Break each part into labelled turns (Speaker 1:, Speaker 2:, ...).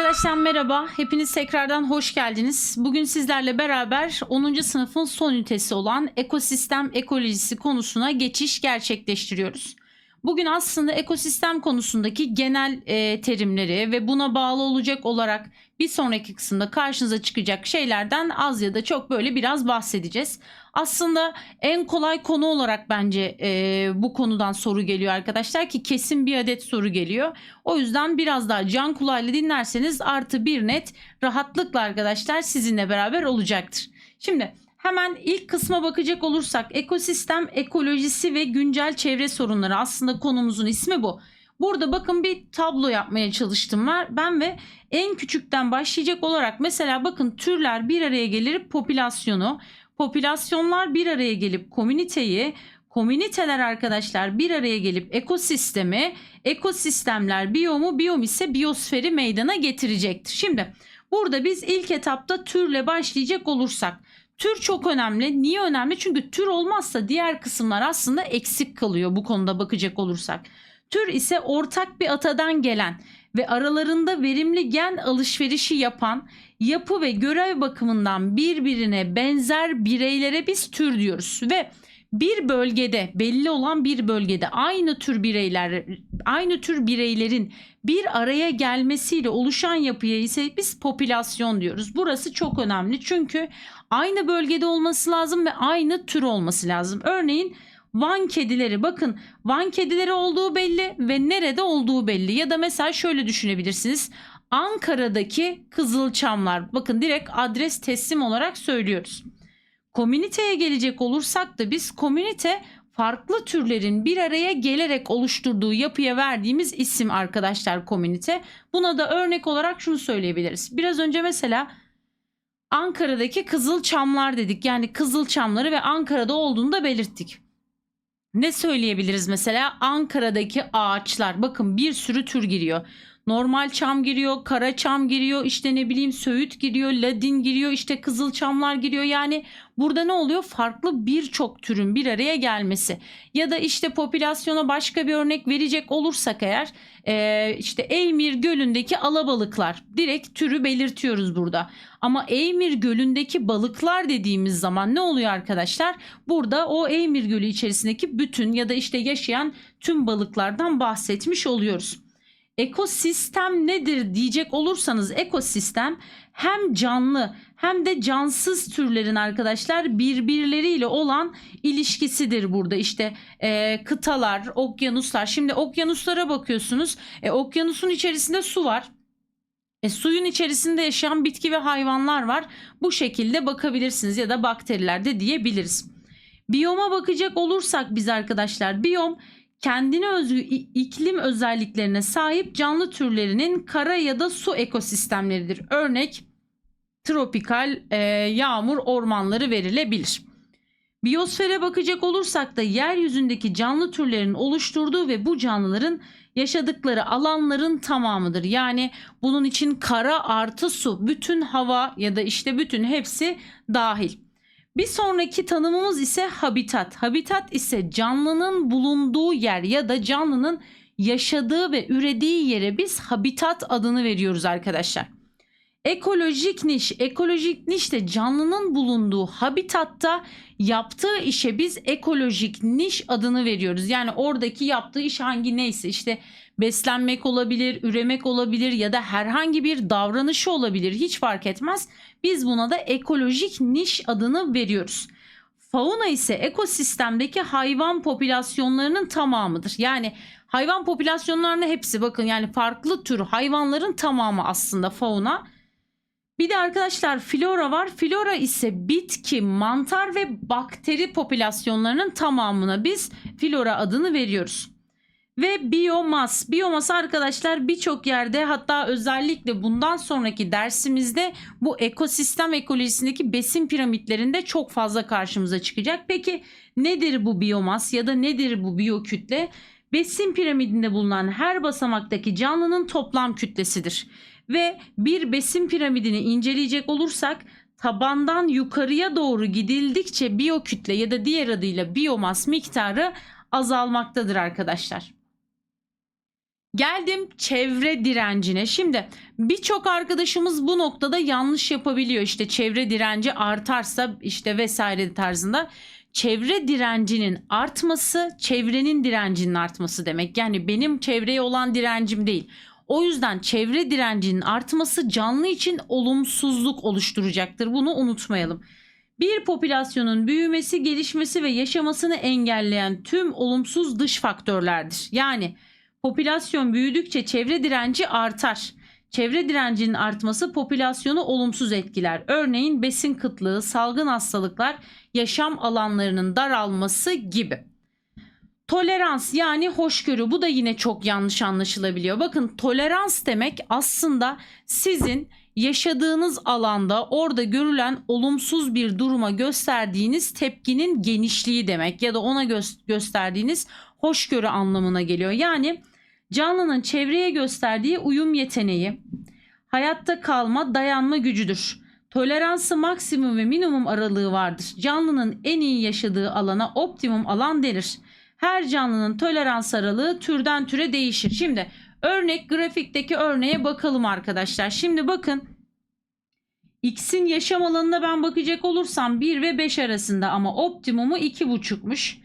Speaker 1: Arkadaşlar merhaba. Hepiniz tekrardan hoş geldiniz. Bugün sizlerle beraber 10. sınıfın son ünitesi olan ekosistem ekolojisi konusuna geçiş gerçekleştiriyoruz. Bugün aslında ekosistem konusundaki genel e, terimleri ve buna bağlı olacak olarak bir sonraki kısımda karşınıza çıkacak şeylerden az ya da çok böyle biraz bahsedeceğiz. Aslında en kolay konu olarak bence e, bu konudan soru geliyor arkadaşlar ki kesin bir adet soru geliyor. O yüzden biraz daha can kulağıyla dinlerseniz artı bir net rahatlıkla arkadaşlar sizinle beraber olacaktır. Şimdi hemen ilk kısma bakacak olursak ekosistem ekolojisi ve güncel çevre sorunları aslında konumuzun ismi bu. Burada bakın bir tablo yapmaya çalıştım var. Ben ve en küçükten başlayacak olarak mesela bakın türler bir araya gelir popülasyonu, popülasyonlar bir araya gelip komüniteyi, komüniteler arkadaşlar bir araya gelip ekosistemi, ekosistemler biyomu, biyom ise biyosferi meydana getirecektir. Şimdi burada biz ilk etapta türle başlayacak olursak Tür çok önemli. Niye önemli? Çünkü tür olmazsa diğer kısımlar aslında eksik kalıyor bu konuda bakacak olursak. Tür ise ortak bir atadan gelen ve aralarında verimli gen alışverişi yapan yapı ve görev bakımından birbirine benzer bireylere biz tür diyoruz ve bir bölgede belli olan bir bölgede aynı tür bireyler aynı tür bireylerin bir araya gelmesiyle oluşan yapıya ise biz popülasyon diyoruz. Burası çok önemli çünkü aynı bölgede olması lazım ve aynı tür olması lazım. Örneğin Van kedileri bakın Van kedileri olduğu belli ve nerede olduğu belli ya da mesela şöyle düşünebilirsiniz. Ankara'daki Kızılçamlar bakın direkt adres teslim olarak söylüyoruz. Komüniteye gelecek olursak da biz komünite farklı türlerin bir araya gelerek oluşturduğu yapıya verdiğimiz isim arkadaşlar komünite. Buna da örnek olarak şunu söyleyebiliriz. Biraz önce mesela Ankara'daki kızıl çamlar dedik. Yani kızıl çamları ve Ankara'da olduğunu da belirttik. Ne söyleyebiliriz mesela? Ankara'daki ağaçlar. Bakın bir sürü tür giriyor. Normal çam giriyor, kara çam giriyor, işte ne bileyim söğüt giriyor, ladin giriyor, işte kızıl çamlar giriyor. Yani burada ne oluyor? Farklı birçok türün bir araya gelmesi. Ya da işte popülasyona başka bir örnek verecek olursak eğer e, işte Eymir Gölü'ndeki alabalıklar direkt türü belirtiyoruz burada. Ama Eymir Gölü'ndeki balıklar dediğimiz zaman ne oluyor arkadaşlar? Burada o Eymir Gölü içerisindeki bütün ya da işte yaşayan tüm balıklardan bahsetmiş oluyoruz. Ekosistem nedir diyecek olursanız ekosistem hem canlı hem de cansız türlerin arkadaşlar birbirleriyle olan ilişkisidir burada. İşte e, kıtalar, okyanuslar. Şimdi okyanuslara bakıyorsunuz. E, okyanusun içerisinde su var. E, suyun içerisinde yaşayan bitki ve hayvanlar var. Bu şekilde bakabilirsiniz ya da bakteriler de diyebiliriz. Biyoma bakacak olursak biz arkadaşlar biyom kendine özgü iklim özelliklerine sahip canlı türlerinin kara ya da su ekosistemleridir. Örnek tropikal e, yağmur ormanları verilebilir. Biyosfere bakacak olursak da yeryüzündeki canlı türlerin oluşturduğu ve bu canlıların yaşadıkları alanların tamamıdır. Yani bunun için kara artı su, bütün hava ya da işte bütün hepsi dahil. Bir sonraki tanımımız ise habitat. Habitat ise canlının bulunduğu yer ya da canlının yaşadığı ve ürediği yere biz habitat adını veriyoruz arkadaşlar. Ekolojik niş, ekolojik niş de canlının bulunduğu habitatta yaptığı işe biz ekolojik niş adını veriyoruz. Yani oradaki yaptığı iş hangi neyse işte beslenmek olabilir, üremek olabilir ya da herhangi bir davranışı olabilir hiç fark etmez. Biz buna da ekolojik niş adını veriyoruz. Fauna ise ekosistemdeki hayvan popülasyonlarının tamamıdır. Yani hayvan popülasyonlarının hepsi bakın yani farklı tür hayvanların tamamı aslında fauna. Bir de arkadaşlar flora var. Flora ise bitki, mantar ve bakteri popülasyonlarının tamamına biz flora adını veriyoruz. Ve biyomas. Biyomas arkadaşlar birçok yerde hatta özellikle bundan sonraki dersimizde bu ekosistem ekolojisindeki besin piramitlerinde çok fazla karşımıza çıkacak. Peki nedir bu biyomas ya da nedir bu biyokütle? Besin piramidinde bulunan her basamaktaki canlının toplam kütlesidir. Ve bir besin piramidini inceleyecek olursak tabandan yukarıya doğru gidildikçe biyokütle ya da diğer adıyla biyomas miktarı azalmaktadır arkadaşlar. Geldim çevre direncine. Şimdi birçok arkadaşımız bu noktada yanlış yapabiliyor. İşte çevre direnci artarsa işte vesaire tarzında. Çevre direncinin artması çevrenin direncinin artması demek. Yani benim çevreye olan direncim değil. O yüzden çevre direncinin artması canlı için olumsuzluk oluşturacaktır. Bunu unutmayalım. Bir popülasyonun büyümesi, gelişmesi ve yaşamasını engelleyen tüm olumsuz dış faktörlerdir. Yani popülasyon büyüdükçe çevre direnci artar. Çevre direncinin artması popülasyonu olumsuz etkiler. Örneğin besin kıtlığı, salgın hastalıklar, yaşam alanlarının daralması gibi. Tolerans yani hoşgörü bu da yine çok yanlış anlaşılabiliyor. Bakın tolerans demek aslında sizin yaşadığınız alanda orada görülen olumsuz bir duruma gösterdiğiniz tepkinin genişliği demek ya da ona gö- gösterdiğiniz hoşgörü anlamına geliyor. Yani canlının çevreye gösterdiği uyum yeteneği, hayatta kalma, dayanma gücüdür. Toleransı maksimum ve minimum aralığı vardır. Canlının en iyi yaşadığı alana optimum alan denir. Her canlının tolerans aralığı türden türe değişir. Şimdi örnek grafikteki örneğe bakalım arkadaşlar. Şimdi bakın X'in yaşam alanına ben bakacak olursam 1 ve 5 arasında ama optimumu 2,5'muş.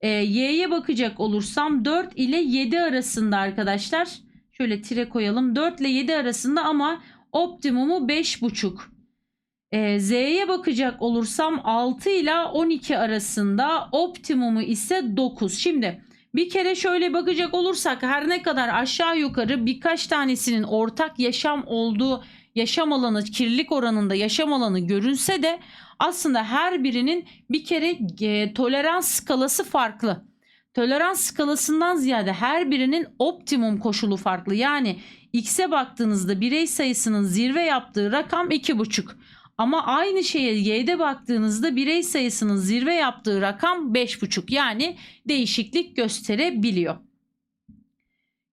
Speaker 1: Ee, Y'ye bakacak olursam 4 ile 7 arasında arkadaşlar. Şöyle tire koyalım. 4 ile 7 arasında ama optimumu 5,5. Ee, Z'ye bakacak olursam 6 ile 12 arasında optimumu ise 9. Şimdi bir kere şöyle bakacak olursak her ne kadar aşağı yukarı birkaç tanesinin ortak yaşam olduğu yaşam alanı kirlilik oranında yaşam alanı görünse de aslında her birinin bir kere e, tolerans skalası farklı. Tolerans skalasından ziyade her birinin optimum koşulu farklı. Yani X'e baktığınızda birey sayısının zirve yaptığı rakam 2,5. Ama aynı şeye Y'de baktığınızda birey sayısının zirve yaptığı rakam 5,5. Yani değişiklik gösterebiliyor.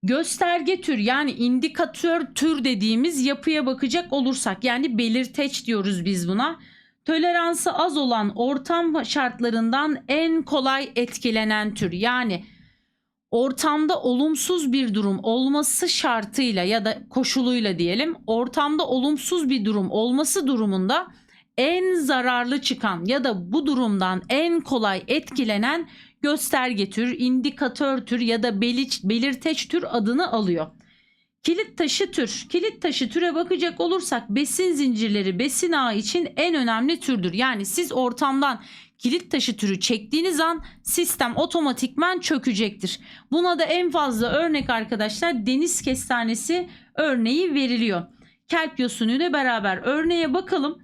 Speaker 1: Gösterge tür yani indikatör tür dediğimiz yapıya bakacak olursak yani belirteç diyoruz biz buna. Toleransı az olan ortam şartlarından en kolay etkilenen tür yani ortamda olumsuz bir durum olması şartıyla ya da koşuluyla diyelim ortamda olumsuz bir durum olması durumunda en zararlı çıkan ya da bu durumdan en kolay etkilenen gösterge tür, indikatör tür ya da beliç, belirteç tür adını alıyor. Kilit taşı tür. Kilit taşı türe bakacak olursak besin zincirleri besin ağı için en önemli türdür. Yani siz ortamdan kilit taşı türü çektiğiniz an sistem otomatikman çökecektir. Buna da en fazla örnek arkadaşlar deniz kestanesi örneği veriliyor. Kelp yosunu beraber örneğe bakalım.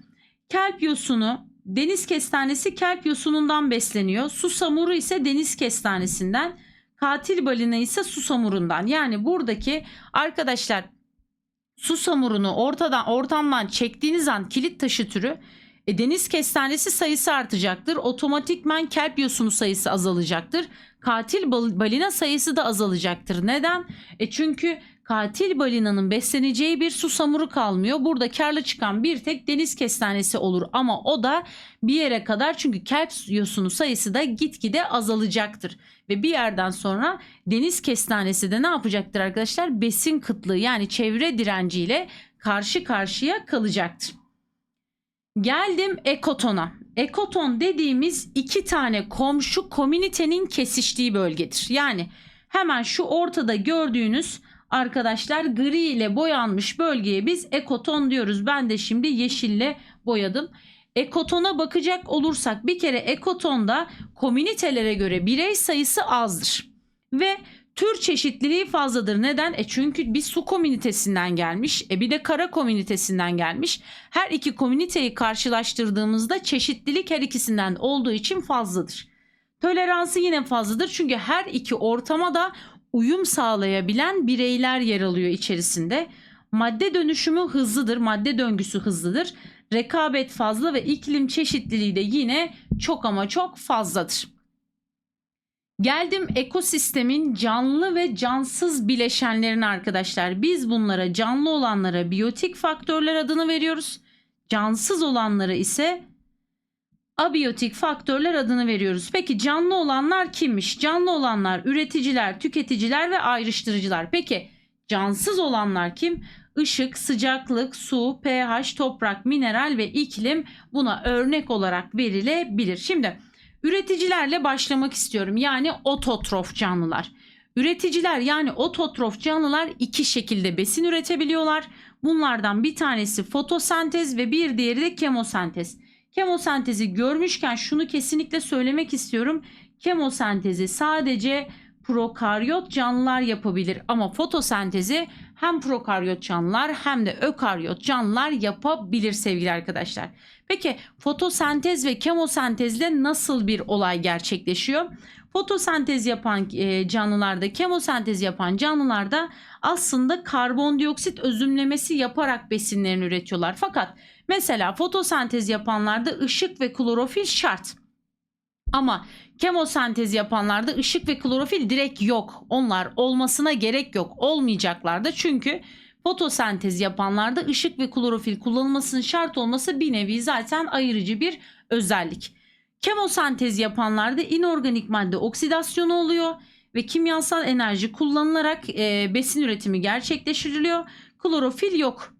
Speaker 1: Kelp yosunu deniz kestanesi kelp yosunundan besleniyor. Susamuru ise deniz kestanesinden. Katil balina ise susamurundan. Yani buradaki arkadaşlar susamurunu ortadan ortamdan çektiğiniz an kilit taşı türü e, deniz kestanesi sayısı artacaktır. Otomatikman kelp yosunu sayısı azalacaktır. Katil bal- balina sayısı da azalacaktır. Neden? E çünkü katil balinanın besleneceği bir susamuru kalmıyor. Burada karlı çıkan bir tek deniz kestanesi olur ama o da bir yere kadar çünkü kelp yosunu sayısı da gitgide azalacaktır. Ve bir yerden sonra deniz kestanesi de ne yapacaktır arkadaşlar? Besin kıtlığı yani çevre direnciyle karşı karşıya kalacaktır. Geldim ekotona. Ekoton dediğimiz iki tane komşu komünitenin kesiştiği bölgedir. Yani hemen şu ortada gördüğünüz arkadaşlar gri ile boyanmış bölgeye biz ekoton diyoruz. Ben de şimdi yeşille boyadım. Ekotona bakacak olursak bir kere ekotonda komünitelere göre birey sayısı azdır. Ve tür çeşitliliği fazladır. Neden? E çünkü bir su komünitesinden gelmiş, e bir de kara komünitesinden gelmiş. Her iki komüniteyi karşılaştırdığımızda çeşitlilik her ikisinden olduğu için fazladır. Toleransı yine fazladır çünkü her iki ortama da uyum sağlayabilen bireyler yer alıyor içerisinde. Madde dönüşümü hızlıdır, madde döngüsü hızlıdır. Rekabet fazla ve iklim çeşitliliği de yine çok ama çok fazladır. Geldim ekosistemin canlı ve cansız bileşenlerine arkadaşlar. Biz bunlara canlı olanlara biyotik faktörler adını veriyoruz. Cansız olanlara ise abiyotik faktörler adını veriyoruz. Peki canlı olanlar kimmiş? Canlı olanlar üreticiler, tüketiciler ve ayrıştırıcılar. Peki Cansız olanlar kim? Işık, sıcaklık, su, pH, toprak, mineral ve iklim buna örnek olarak verilebilir. Şimdi üreticilerle başlamak istiyorum. Yani ototrof canlılar. Üreticiler yani ototrof canlılar iki şekilde besin üretebiliyorlar. Bunlardan bir tanesi fotosentez ve bir diğeri de kemosentez. Kemosentezi görmüşken şunu kesinlikle söylemek istiyorum. Kemosentezi sadece prokaryot canlılar yapabilir ama fotosentezi hem prokaryot canlılar hem de ökaryot canlılar yapabilir sevgili arkadaşlar. Peki fotosentez ve kemosentezde nasıl bir olay gerçekleşiyor? Fotosentez yapan e, canlılarda, kemosentez yapan canlılarda aslında karbondioksit özümlemesi yaparak besinlerini üretiyorlar. Fakat mesela fotosentez yapanlarda ışık ve klorofil şart. Ama kemosentez yapanlarda ışık ve klorofil direkt yok. Onlar olmasına gerek yok. Olmayacaklar da çünkü fotosentez yapanlarda ışık ve klorofil kullanılmasının şart olması bir nevi zaten ayırıcı bir özellik. Kemosentez yapanlarda inorganik madde oksidasyonu oluyor ve kimyasal enerji kullanılarak e, besin üretimi gerçekleştiriliyor. Klorofil yok.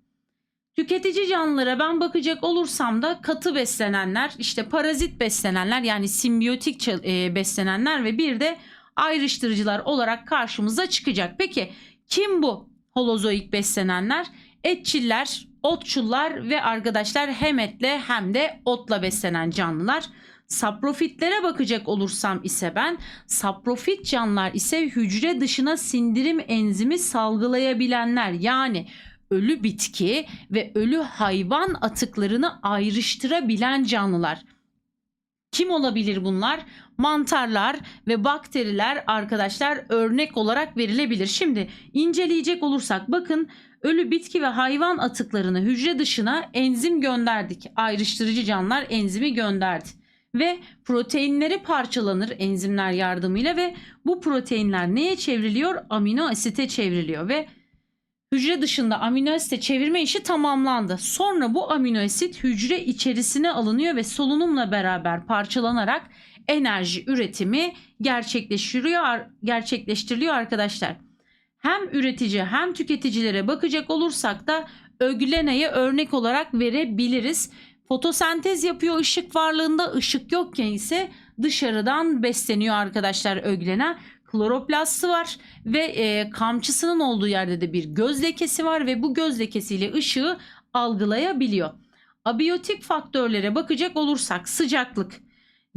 Speaker 1: Tüketici canlılara ben bakacak olursam da katı beslenenler, işte parazit beslenenler yani simbiyotik e, beslenenler ve bir de ayrıştırıcılar olarak karşımıza çıkacak. Peki kim bu holozoik beslenenler? Etçiller, otçullar ve arkadaşlar hem etle hem de otla beslenen canlılar. Saprofitlere bakacak olursam ise ben saprofit canlılar ise hücre dışına sindirim enzimi salgılayabilenler yani ölü bitki ve ölü hayvan atıklarını ayrıştırabilen canlılar. Kim olabilir bunlar? Mantarlar ve bakteriler arkadaşlar örnek olarak verilebilir. Şimdi inceleyecek olursak bakın ölü bitki ve hayvan atıklarını hücre dışına enzim gönderdik. Ayrıştırıcı canlılar enzimi gönderdi ve proteinleri parçalanır enzimler yardımıyla ve bu proteinler neye çevriliyor? Amino asite çevriliyor ve hücre dışında amino asite çevirme işi tamamlandı. Sonra bu amino asit hücre içerisine alınıyor ve solunumla beraber parçalanarak enerji üretimi gerçekleştiriyor gerçekleştiriliyor arkadaşlar. Hem üretici hem tüketicilere bakacak olursak da öglenayı örnek olarak verebiliriz. Fotosentez yapıyor ışık varlığında ışık yokken ise dışarıdan besleniyor arkadaşlar öglena. Kloroplastı var ve e, kamçısının olduğu yerde de bir göz lekesi var ve bu göz lekesiyle ışığı algılayabiliyor. Abiyotik faktörlere bakacak olursak sıcaklık,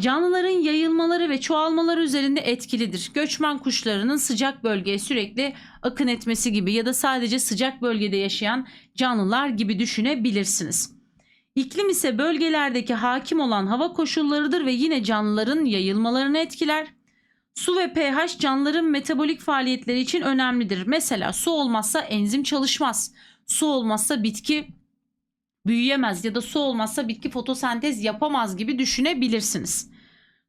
Speaker 1: canlıların yayılmaları ve çoğalmaları üzerinde etkilidir. Göçmen kuşlarının sıcak bölgeye sürekli akın etmesi gibi ya da sadece sıcak bölgede yaşayan canlılar gibi düşünebilirsiniz. İklim ise bölgelerdeki hakim olan hava koşullarıdır ve yine canlıların yayılmalarını etkiler. Su ve pH canlıların metabolik faaliyetleri için önemlidir. Mesela su olmazsa enzim çalışmaz. Su olmazsa bitki büyüyemez ya da su olmazsa bitki fotosentez yapamaz gibi düşünebilirsiniz.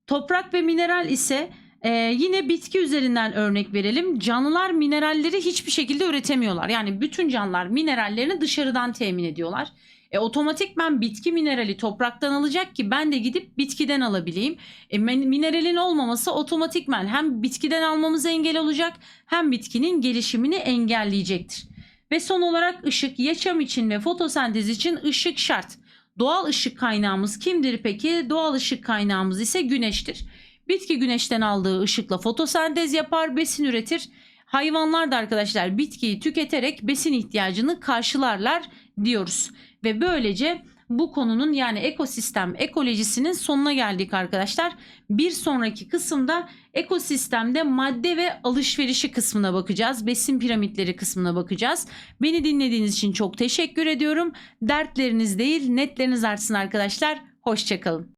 Speaker 1: Toprak ve mineral ise e, yine bitki üzerinden örnek verelim. Canlılar mineralleri hiçbir şekilde üretemiyorlar. Yani bütün canlılar minerallerini dışarıdan temin ediyorlar. E, otomatikman bitki minerali topraktan alacak ki ben de gidip bitkiden alabileyim. E, mineralin olmaması otomatikman hem bitkiden almamıza engel olacak hem bitkinin gelişimini engelleyecektir. Ve son olarak ışık yaşam için ve fotosentez için ışık şart. Doğal ışık kaynağımız kimdir peki? Doğal ışık kaynağımız ise güneştir. Bitki güneşten aldığı ışıkla fotosentez yapar, besin üretir. Hayvanlar da arkadaşlar bitkiyi tüketerek besin ihtiyacını karşılarlar diyoruz. Ve böylece bu konunun yani ekosistem ekolojisinin sonuna geldik arkadaşlar. Bir sonraki kısımda ekosistemde madde ve alışverişi kısmına bakacağız. Besin piramitleri kısmına bakacağız. Beni dinlediğiniz için çok teşekkür ediyorum. Dertleriniz değil netleriniz artsın arkadaşlar. Hoşçakalın.